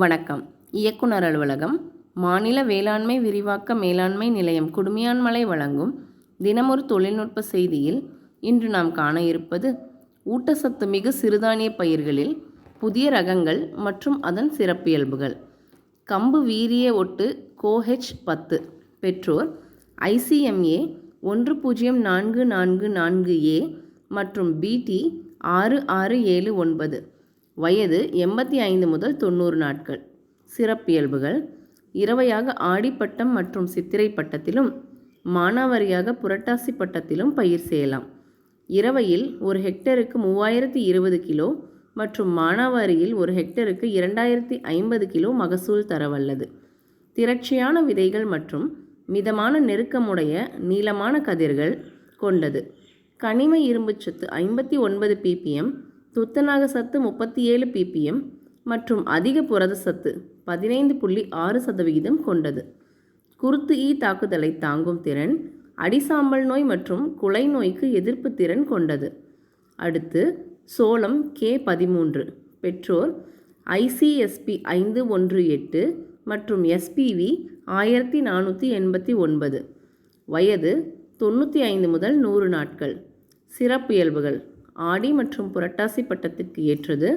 வணக்கம். இயக்குனர் அலுவலகம் மாநில வேளாண்மை விரிவாக்க மேலாண்மை நிலையம் குடுமியான்மலை வழங்கும் தினமொரு தொழில்நுட்ப செய்தியில் இன்று நாம் காண இருப்பது ஊட்டச்சத்து மிகு சிறுதானிய பயிர்களில் புதிய ரகங்கள் மற்றும் அதன் சிறப்பியல்புகள். கம்பு வீரிய ஒட்டு கோஹெச் பத்து. பெற்றோர் ஐசிஎம்ஏ ஒன்று பூஜ்ஜியம் நான்கு நான்கு நான்கு ஏ மற்றும் பிடி ஆறு ஆறு ஏழு ஒன்பது. வயது எண்பத்தி ஐந்து முதல் தொண்ணூறு நாட்கள். சிறப்பியல்புகள். இரவையாக ஆடிப்பட்டம் மற்றும் சித்திரை பட்டத்திலும் மானாவாரியாக புரட்டாசி பட்டத்திலும் பயிர் செய்யலாம். இரவையில் ஒரு ஹெக்டருக்கு மூவாயிரத்தி இருபது கிலோ மற்றும் மானாவாரியில் ஒரு ஹெக்டருக்கு இரண்டாயிரத்தி ஐம்பது கிலோ மகசூல் தரவல்லது. திரட்சியான விதைகள் மற்றும் மிதமான நெருக்கமுடைய நீளமான கதிர்கள் கொண்டது. கனிம இரும்புச்சத்து ஐம்பத்தி ஒன்பது பிபிஎம் துத்தநாக சத்து முப்பத்தி ஏழு பிபிஎம் மற்றும் அதிக புரத சத்து பதினைந்து புள்ளி ஆறு சதவிகிதம் கொண்டது. குருத்து ஈ தாக்குதலை தாங்கும் திறன் அடிசாம்பல் நோய் மற்றும் குலை நோய்க்கு எதிர்ப்பு திறன் கொண்டது. அடுத்து சோளம் கே பதிமூன்று பெற்றோர் ஐசிஎஸ்பி ஐந்து ஒன்று எட்டு மற்றும் எஸ்பிவி ஆயிரத்தி நானூற்றி எண்பத்தி ஒன்பது. வயது தொண்ணூற்றி ஐந்து முதல் நூறு நாட்கள். சிறப்பியல்புகள் ஆடி மற்றும் புரட்டாசி பட்டத்திற்கு ஏற்றது.